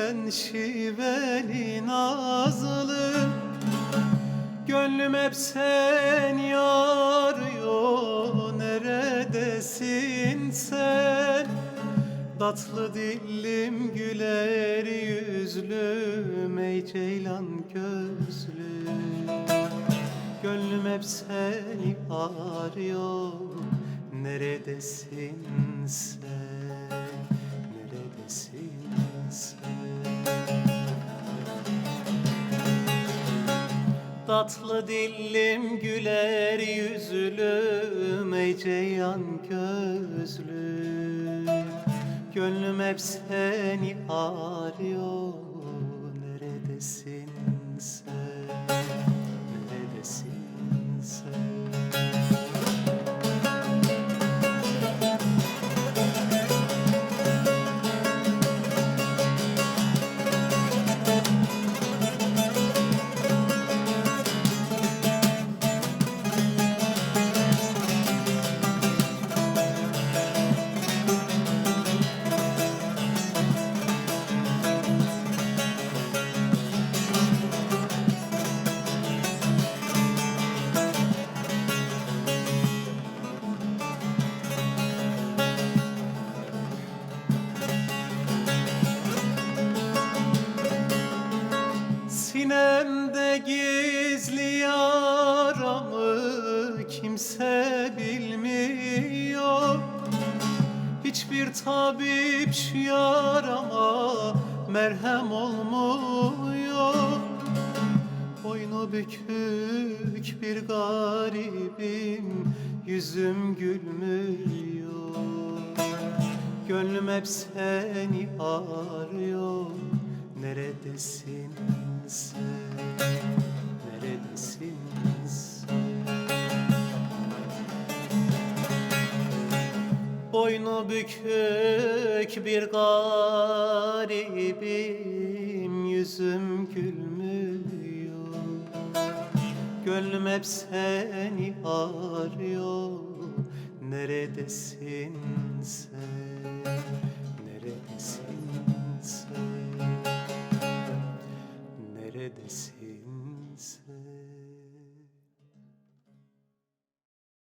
gülen şiveli nazlı Gönlüm hep seni arıyor Neredesin sen? Tatlı dillim güler yüzlüm Ey ceylan gözlüm. Gönlüm hep seni arıyor Neredesin sen Tatlı dillim güler yüzlüm Ey ceylan gözlüm. Gönlüm hep seni arıyor Neredesin sen Neredesin Sinemde gizli yaramı kimse bilmiyor. Hiçbir tabip şu yarama merhem olmuyor. Boynu bükük bir garibim Yüzüm gülmüyor. Gönlüm hep seni arıyor Neredesin Neredesin sen? Boynu bükük bir garibim Yüzüm gülmüyor Gönlüm hep seni arıyor Neredesin sen? Neredesin sen?